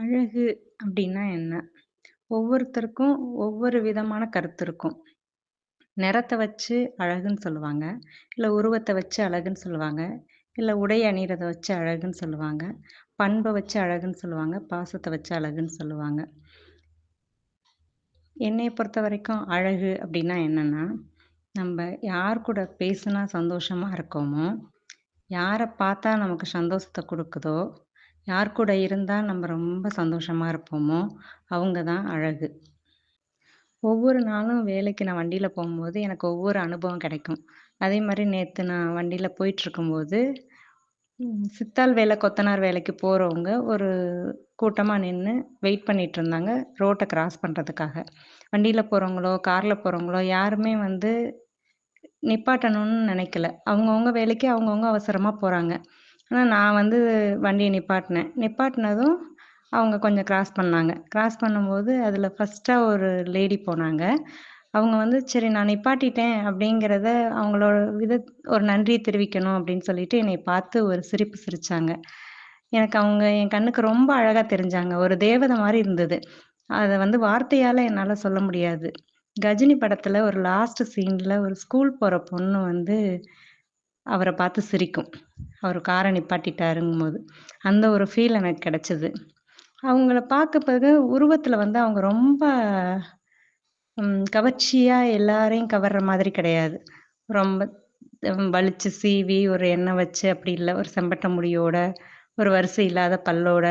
அழகு அப்படின்னா என்ன? ஒவ்வொருத்தருக்கும் ஒவ்வொரு விதமான கருத்து இருக்கும். நிறத்த வச்சு அழகுன்னு சொல்லுவாங்க. இல்லை உருவத்தை வச்சு அழகுன்னு சொல்லுவாங்க. இல்லை உடை அணிகிறத வச்சு அழகுன்னு சொல்லுவாங்க. பண்பை வச்சு அழகுன்னு சொல்லுவாங்க. பாசத்தை வச்சு அழகுன்னு சொல்லுவாங்க. என்னை பொறுத்த வரைக்கும் அழகு அப்படின்னா என்னன்னா, நம்ம யார் கூட பேசுனா சந்தோஷமா இருக்கோமோ, யாரை பார்த்தா நமக்கு சந்தோஷத்தை கொடுக்குதோ யார் கூட இருந்தால் நம்ம ரொம்ப சந்தோஷமாக இருப்போமோ, அவங்க தான் அழகு. ஒவ்வொரு நாளும் வேலைக்கு நான் வண்டியில் போகும்போது எனக்கு ஒவ்வொரு அனுபவம் கிடைக்கும். அதே மாதிரி நேற்று நான் வண்டியில் போயிட்டுருக்கும்போது, சித்தாள் வேலை கொத்தனார் வேலைக்கு போகிறவங்க ஒரு கூட்டமாக நின்று வெயிட் பண்ணிட்டுருந்தாங்க, ரோட்டை கிராஸ் பண்ணுறதுக்காக வண்டியில் போகிறவங்களோ காரில் போகிறவங்களோ யாருமே வந்து நிப்பாட்டணும்னு நினைக்கல அவங்கவுங்க வேலைக்கு அவங்கவுங்க அவசரமாக போகிறாங்க ஆனா நான் வந்து வண்டிய நிப்பாட்டினேன் நிப்பாட்டினதும் அவங்க கொஞ்சம் கிராஸ் பண்ணாங்க. கிராஸ் பண்ணும்போது அதில் ஃபர்ஸ்ட்டா ஒரு லேடி போனாங்க. அவங்க வந்து சரி நான் நிப்பாட்டிட்டேன் அப்படிங்கிறத அவங்களோட வித ஒரு நன்றிய தெரிவிக்கணும் அப்படின்னு சொல்லிட்டு என்னைய பார்த்து ஒரு சிரிப்பு சிரிச்சாங்க. எனக்கு அவங்க என் கண்ணுக்கு ரொம்ப அழகா தெரிஞ்சாங்க. ஒரு தேவதை மாரி இருந்தது. அத வந்து வார்த்தையால என்னால சொல்ல முடியாது. கஜினி படத்துல ஒரு லாஸ்ட் சீன்ல ஒரு ஸ்கூல் போற பொண்ணு வந்து அவரை பார்த்து சிரிக்கும். அவர் காரை நிப்பாட்டிட்டாருங்கும் நிப்பாட்டிட்டாருங்கும்போது. அந்த ஒரு ஃபீல் எனக்கு கிடைச்சது. அவங்கள பார்க்க பிறகு உருவத்தில் வந்து அவங்க ரொம்ப கவர்ச்சியாக எல்லாரையும் கவர்ற மாதிரி கிடையாது. ரொம்ப வலிச்சு சீவி ஒரு எண்ணெய் வச்சு அப்படி இல்லை ஒரு செம்பட்ட முடியோட, ஒரு வரிசை இல்லாத பல்லோட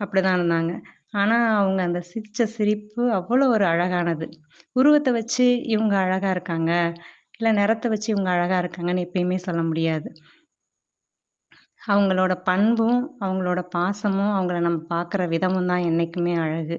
அப்படிதான் இருந்தாங்க. ஆனால் அவங்க அந்த சிரிச்ச சிரிப்பு அவ்வளோ ஒரு அழகானது. உருவத்தை வச்சு இவங்க அழகா இருக்காங்க. இல்லை நிறத்த வச்சு இவங்க அழகாக இருக்காங்கன்னு எப்பயுமே சொல்ல முடியாது. அவங்களோட பண்பும், அவங்களோட பாசமும், அவங்கள நம்ம பார்க்குற விதமும் தான் என்றைக்குமே அழகு.